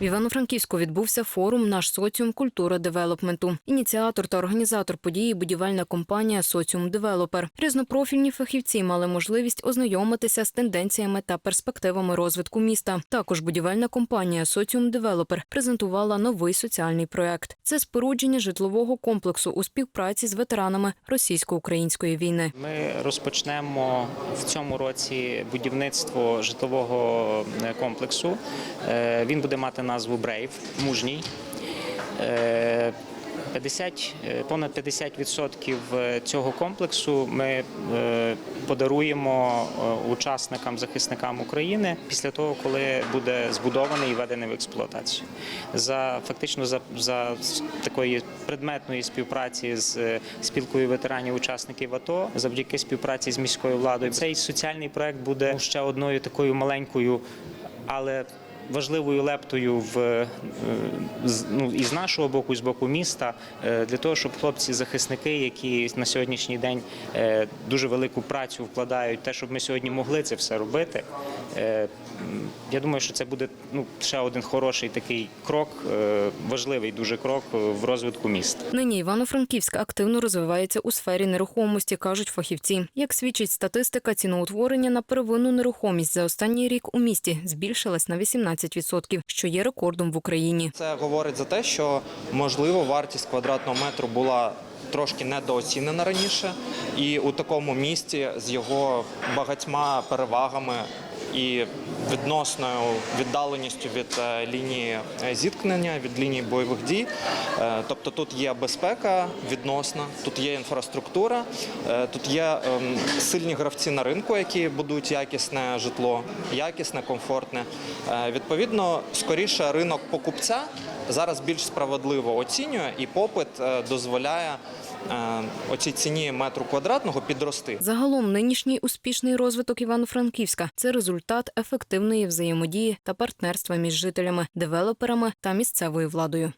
В Івано-Франківську відбувся форум Наш соціум культура девелопменту. Ініціатор та організатор події будівельна компанія Соціум Девелопер. Різнопрофільні фахівці мали можливість ознайомитися з тенденціями та перспективами розвитку міста. Також будівельна компанія Соціум Девелопер презентувала новий соціальний проект. Це спорудження житлового комплексу у співпраці з ветеранами російсько-української війни. Ми розпочнемо в цьому році будівництво житлового е, комплексу. Е, Він буде мати назву Брейв, мужній. Е, 50, е, понад 50% цього комплексу ми е, подаруємо е, учасникам, захисникам України після того, коли буде збудований і введений в експлуатацію. За фактично за, за такої предметної співпраці з е, спілкою ветеранів учасників АТО, завдяки співпраці з міською владою, цей соціальний проект буде ще одною такою маленькою, але важливою лептою в е, ну, і з нашого боку, і з боку міста, е, для того, щоб хлопці-захисники, які на сьогоднішній день е, дуже велику працю вкладають, те, щоб ми сьогодні могли це все робити. Я думаю, що це буде ну, ще один хороший такий крок, важливий дуже крок в розвитку міста. Нині Івано-Франківськ активно розвивається у сфері нерухомості, кажуть фахівці. Як свідчить статистика, ціноутворення на первинну нерухомість за останній рік у місті збільшилась на 18%, що є рекордом в Україні. Це говорить за те, що можливо вартість квадратного метру була трошки недооцінена раніше, і у такому місті з його багатьма перевагами і відносною віддаленістю від е, лінії е, зіткнення, від лінії бойових дій. Е, Тобто тут є безпека відносна, тут є інфраструктура, тут є ем, сильні гравці на ринку, які будують якісне житло, якісне, комфортне. Відповідно, скоріше ринок покупця зараз більш справедливо оцінює, і попит дозволяє оцій ціні метру квадратного підрости. Загалом нинішній успішний розвиток Івано-Франківська це результат ефективної взаємодії та партнерства між жителями, девелоперами та місцевою владою.